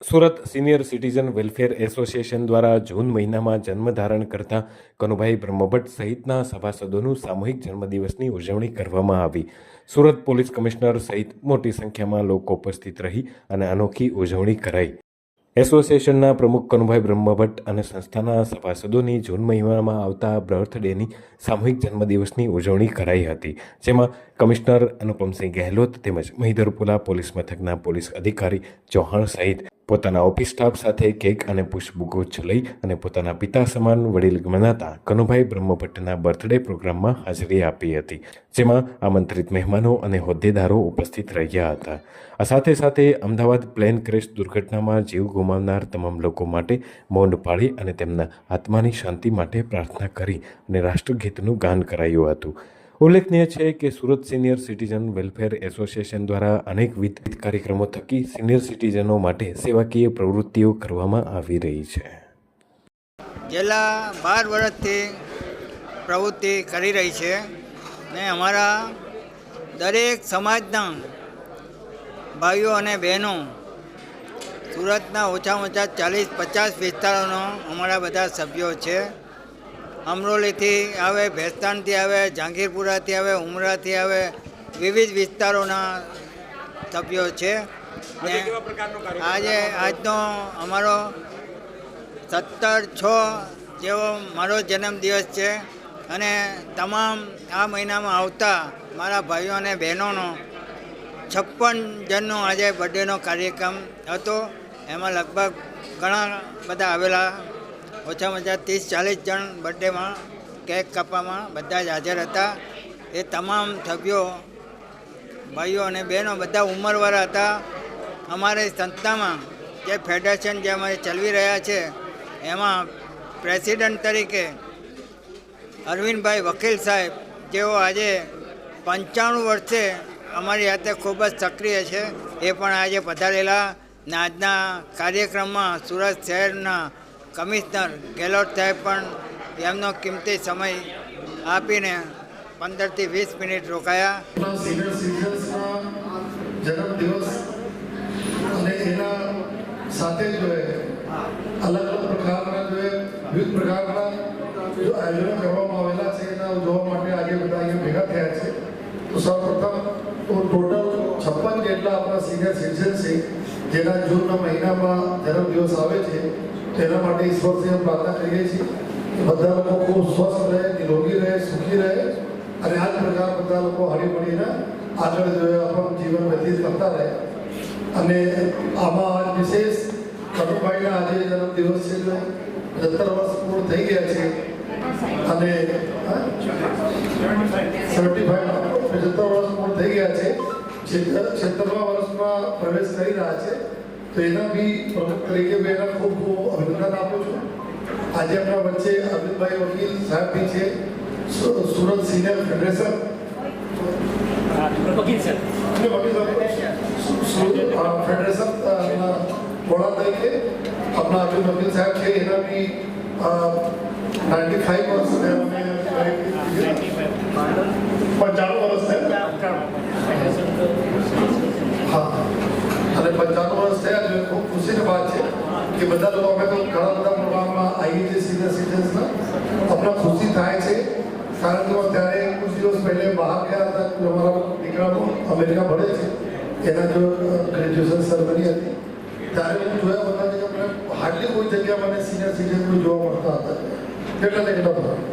Surat senior citizen welfare association દ્વારા જૂન મહિનામાં જન્મ ધારણ કરતા કનુભાઈ બ્રહ્મભટ્ટ સહિતના સભાસદોનું સામૂહિક જન્મદિવસની ઉજવણી કરવામાં આવી. સુરત પોલીસ કમિશનર સહિત મોટી સંખ્યામાં લોકો ઉપસ્થિત રહી અને અનોખી ઉજવણી કરાઈ. એસોસિએશનના પ્રમુખ કનુભાઈ બ્રહ્મભટ્ટ અને સંસ્થાના સભાસદોની જૂન મહિનામાં આવતા બર્થડેની સામૂહિક જન્મદિવસની ઉજવણી કરાઈ હતી, જેમાં કમિશનર અનુપમસિંહ ગહેલોત તેમજ મહિધરપુરા પોલીસ મથકના પોલીસ અધિકારી ચૌહાણ સહિત પોતાના ઓફિસ સાથે કેક અને પુષ્પગુચ્છ લઈ અને પોતાના પિતા સમાન વડીલ મનાતા કનુભાઈ બ્રહ્મભટ્ટના બર્થડે પ્રોગ્રામમાં હાજરી આપી હતી, જેમાં આમંત્રિત મહેમાનો અને હોદ્દેદારો ઉપસ્થિત રહ્યા હતા. આ સાથે સાથે અમદાવાદ પ્લેન ક્રેશ દુર્ઘટનામાં જીવ ગુમાવનાર તમામ લોકો માટે મૌન પાળી અને તેમના આત્માની શાંતિ માટે પ્રાર્થના કરી અને રાષ્ટ્રગીતનું ગાન કરાયું હતું. ઉલ્લેખનીય છે કે Surat senior citizen welfare association દ્વારા અનેકવિધ કાર્યક્રમો થકી સિનિયર સિટીઝનો માટે સેવાકીય પ્રવૃત્તિઓ કરવામાં આવી રહી છે. છેલ્લા બાર વર્ષથી પ્રવૃત્તિ કરી રહી છે ને અમારા દરેક સમાજના ભાઈઓ અને બહેનો સુરતના ઓછામાં ઓછા ચાલીસ પચાસ વિસ્તારોનો અમારા બધા સભ્યો છે. અમરોલીથી આવે ભેસ્તાનથી આવે જહાંગીરપુરાથી આવે ઉમરાથી આવે વિવિધ વિસ્તારોના સભ્યો છે. ને આજે આજનો અમારો સત્તર છ જેવો મારો જન્મદિવસ છે અને તમામ આ મહિનામાં આવતા મારા ભાઈઓ અને બહેનોનો છપ્પન જણનો આજે બર્થડેનો કાર્યક્રમ હતો. એમાં લગભગ ઘણા બધા આવેલા ઓછામાં ઓછા ત્રીસ, ચાલીસ જણ બર્થડેમાં કેક કાપવામાં બધા જ હાજર હતા. એ તમામ સભ્યો, ભાઈઓ અને બહેનો બધા ઉંમરવાળા હતા. અમારી સંસ્થામાં જે ફેડરેશન જે અમારે ચલાવી રહ્યા છે, એમાં પ્રેસિડન્ટ તરીકે અરવિંદભાઈ વકીલ સાહેબ, જેઓ આજે પંચાણું વર્ષે અમારી હાથે ખૂબ જ સક્રિય છે, એ પણ આજે પધારેલા. આજના કાર્યક્રમમાં સુરત શહેરના કમિશનર ગેહલોત સાહેબ પણ એમનો કિંમતી સમય આપીને પંદરથી વીસ મિનિટ રોકાયા. જન્મદિવસ અને એના સાથે જો એ અલગ અલગ પ્રકારના જોઈએ વિવિધ પ્રકારના જો કરવામાં આવેલા છે, એના જોવા માટે આજે બધા ભેગા થયા છે. તો સૌપ્રથમ તો ટોટલ છપ્પન જેટલા આપણા સિનિયર સિટીઝન છે, જેના જૂનના મહિનામાં જન્મદિવસ આવે છે. તેના માટે ઈશ્વરથી અમે પ્રાર્થના કરીએ છીએ બધા લોકો ખૂબ સ્વસ્થ રહે, નિરોગી રહે, સુખી રહે અને આ જ પ્રકાર બધા લોકો હળી મળીને આગળ જોયા આપણું જીવન વ્યતીત કરતા રહે. અને આમાં આજ વિશેષ કનુભાઈના આજે જન્મદિવસ છે જો સત્તર વર્ષ પૂર્ણ થઈ ગયા છે. અને સેવન્ટી ફાઈવ પંચોતેર વર્ષ પૂર્ણ થઈ ગયા છે. છેતરમા વર્ષમાં પ્રવેશ કરી રહ્યા છે. તો એના બી પ્રમુખ તરીકે મેં એના ખૂબ ખૂબ અભિનંદન આપું છું. આજે આપણા વચ્ચે અમિતભાઈ વકીલ સાહેબ બી છે. Surat senior federation. વકીલ સાહેબ, સુ- સુ- અ, ફેડરેશન વડા તરીકે આપણા અર્જુન વકીલ સાહેબ છે. એના બી નાઇન્ટી ફાઈવ વર્ષ પંચાણું વર્ષ હા. પંચાણું વર્ષ થયા છે ખૂબ ખુશીની વાત છે કે બધા લોકો અમે તો ઘણા બધા પ્રોગ્રામમાં આવીએ છીએ સિનિયર સિટીઝન્સના અમને ખુશી થાય છે. કારણ કે ત્યારે કુછ દિવસ પહેલે બહાર ગયા હતા કે અમારા દીકરાનો અમેરિકા ભણે છે. એના જો ગ્રેજ્યુએશન સેરેમની હતી. ત્યારે હું જોયા બધા કે હાર્ડલી કોઈ જગ્યા મને સિનિયર સિટીઝન જોવા મળતા હતા. કેટલા ને કેટલા બધા.